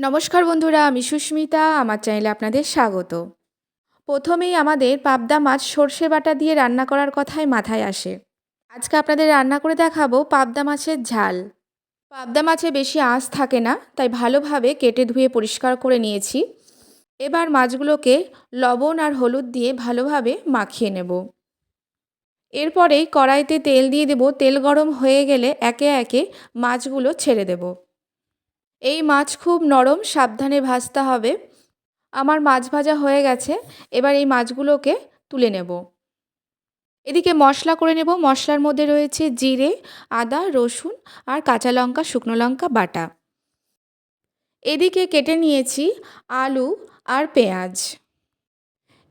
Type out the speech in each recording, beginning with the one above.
নমস্কার বন্ধুরা, আমি সুস্মিতা, আমার চ্যানেলে আপনাদের স্বাগত। প্রথমেই আমাদের পাবদা মাছ সর্ষে বাটা দিয়ে রান্না করার কথাই মাথায় আসে। আজকে আপনাদের রান্না করে দেখাবো পাবদা মাছের ঝাল। পাবদা মাছে বেশি আঁশ থাকে না, তাই ভালোভাবে কেটে ধুয়ে পরিষ্কার করে নিয়েছি। এবার মাছগুলোকে লবণ আর হলুদ দিয়ে ভালোভাবে মাখিয়ে নেব। এরপরেই কড়াইতে তেল দিয়ে দেব, তেল গরম হয়ে গেলে একে একে মাছগুলো ছেড়ে দেবো। এই মাছ খুব নরম, সাবধানে ভাজতে হবে। আমার মাছ ভাজা হয়ে গেছে, এবার এই মাছগুলোকে তুলে নেব। এদিকে মশলা করে নেব। মশলার মধ্যে রয়েছে জিরে, আদা, রসুন আর কাঁচা লঙ্কা, শুকনো লঙ্কা, বাটা। এদিকে কেটে নিয়েছি আলু আর পেঁয়াজ।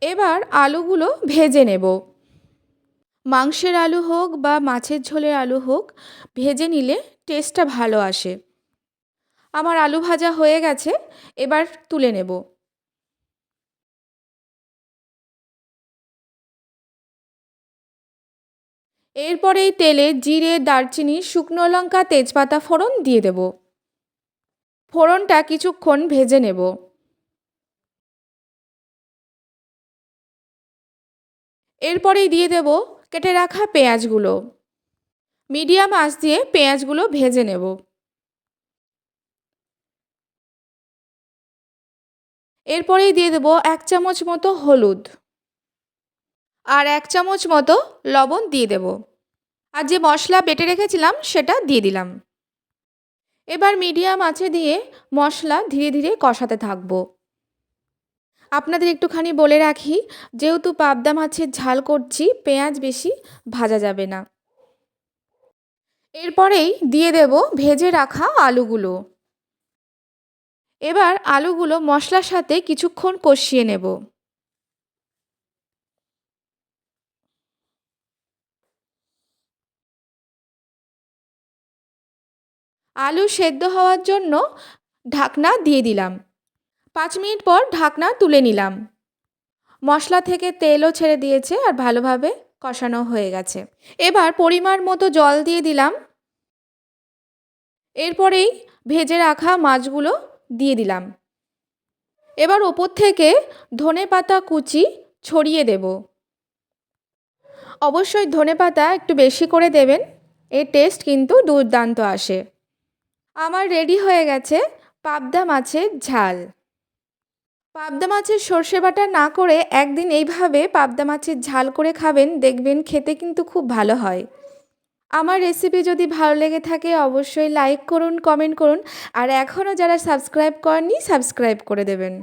এবার আলুগুলো ভেজে নেব। মাংসের আলু হোক বা মাছের ঝোলের আলু হোক, ভেজে নিলে টেস্টটা ভালো আসে। আমার আলু ভাজা হয়ে গেছে, এবার তুলে নেব। এরপরে এই তেলে জিরে, দারচিনি, শুকনো লঙ্কা, তেজপাতা ফোড়ন দিয়ে দেব। ফোড়নটা কিছুক্ষণ ভেজে নেব। এরপরেই দিয়ে দেব কেটে রাখা পেঁয়াজগুলো। মিডিয়াম আঁচ দিয়ে পেঁয়াজগুলো ভেজে নেব। এরপরেই দিয়ে দেবো এক চামচ মতো হলুদ। আর এক চামচ মতো লবণ দিয়ে দেব। আর যে মশলা বেটে রেখেছিলাম, সেটা দিয়ে দিলাম। এবার মিডিয়াম আছে দিয়ে মশলা ধীরে ধীরে কষাতে থাকব। আপনাদের একটুখানি বলে রাখি, যেহেতু পাবদা মাছের ঝাল করছি, পেঁয়াজ বেশি ভাজা যাবে না। এরপরেই দিয়ে দেব ভেজে রাখা আলুগুলো। এবার আলুগুলো মশলার সাথে কিছুক্ষণ কষিয়ে নেব। আলু সেদ্ধ হওয়ার জন্য ঢাকনা দিয়ে দিলাম। পাঁচ মিনিট পর ঢাকনা তুলে নিলাম। মশলা থেকে তেলও ছেড়ে দিয়েছে আর ভালোভাবে কষানো হয়ে গেছে। এবার পরিমাণ মতো জল দিয়ে দিলাম। এরপরেই ভেজে রাখা মাছগুলো দিয়ে দিলাম। এবার ওপর থেকে ধনে পাতা কুচি ছড়িয়ে দেব। অবশ্যই ধনে পাতা একটু বেশি করে দেবেন, এর টেস্ট কিন্তু দুর্দান্ত আসে। আমার রেডি হয়ে গেছে পাবদা মাছের ঝাল। পাবদা মাছের সর্ষে বাটা না করে একদিন এইভাবে পাবদা মাছের ঝাল করে খাবেন, দেখবেন খেতে কিন্তু খুব ভালো হয়। আমার রেসিপি যদি ভালো লেগে থাকে অবশ্যই লাইক করুন কমেন্ট করুন, আর এখনও যারা সাবস্ক্রাইব করেননি সাবস্ক্রাইব করে দেবেন।